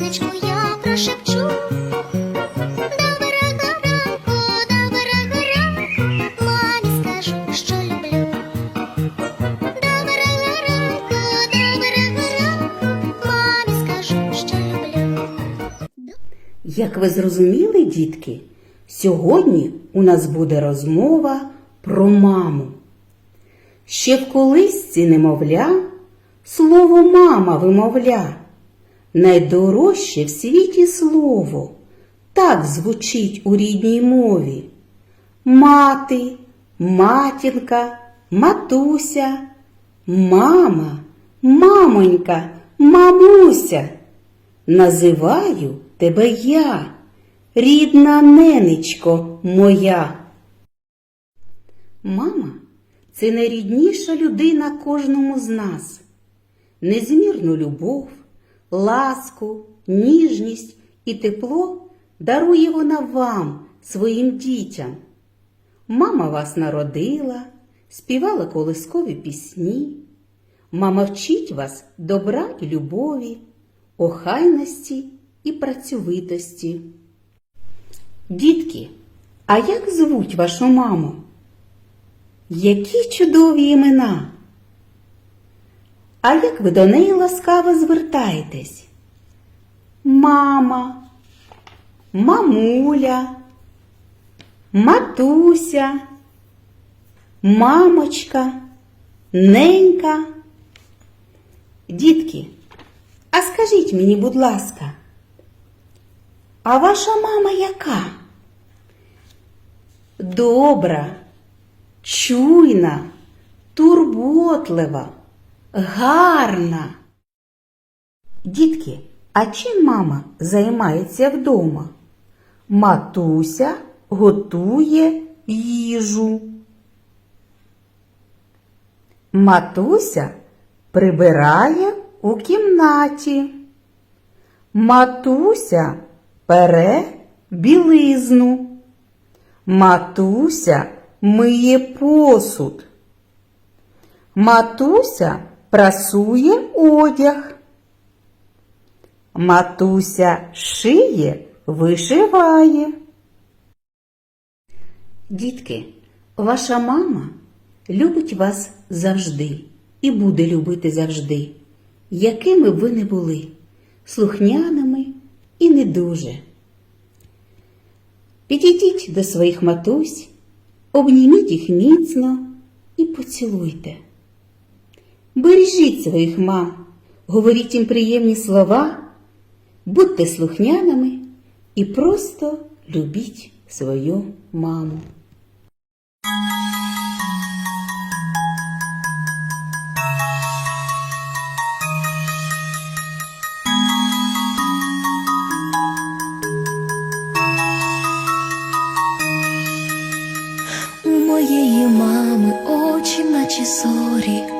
ранечку я прошепчу. Доброго ранку, доброго ранку, мамі скажу, що люблю. Доброго ранку, доброго ранку, мамі скажу, що люблю. Як ви зрозуміли, дітки, сьогодні у нас буде розмова про маму. Ще в колисці немовля слово мама вимовля. Найдорожче в світі слово так звучить у рідній мові. Мати, матінка, матуся, мама, мамонька, мамуся. Називаю тебе я, рідна ненечко моя. Мама це найрідніша людина кожному з нас. Незмірну любов, ласку, ніжність і тепло дарує вона вам, своїм дітям. Мама вас народила, співала колискові пісні. Мама вчить вас добра і любові, охайності і працьовитості. Дітки, а як звуть вашу маму? Які чудові імена? А як ви до неї ласкаво звертаєтесь? Мама, мамуля, матуся, мамочка, ненька. Дітки, а скажіть мені, будь ласка, а ваша мама яка? Добра, чуйна, турботлива, гарна. Дітки, а чим мама займається вдома? Матуся готує їжу. Матуся прибирає у кімнаті. Матуся пере білизну. Матуся миє посуд. Матуся прасує одяг. Матуся шиє, вишиває. Дітки, ваша мама любить вас завжди і буде любити завжди, якими б ви не були, слухняними і не дуже. Підійдіть до своїх матусь, обніміть їх міцно і поцілуйте. Бережіть своїх мам, говоріть їм приємні слова, будьте слухняними і просто любіть свою маму. У моєї мами очі, наче зорі,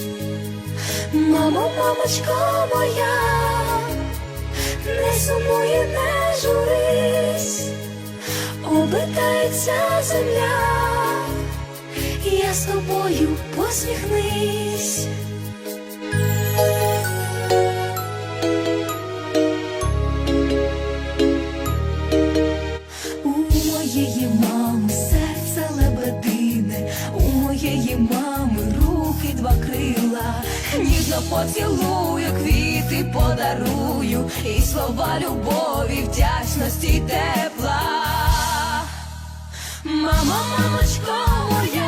Мамо, мамочка моя, не сумуй, не журись, обитається земля, я з тобою посміхнись. Поцілую, квіти подарую, і слова любові, вдячності тепла. Мамо, мамочко моя.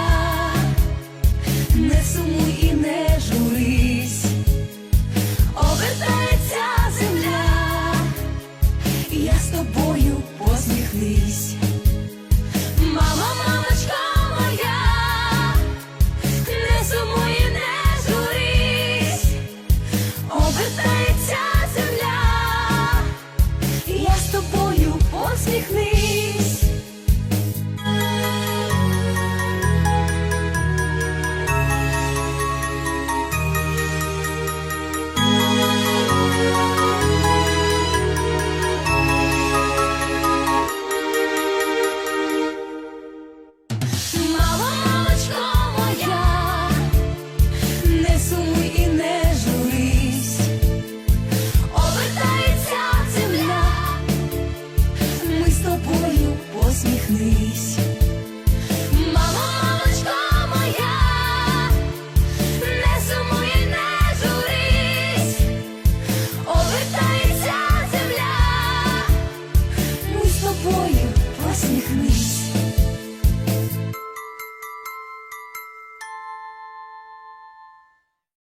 Please.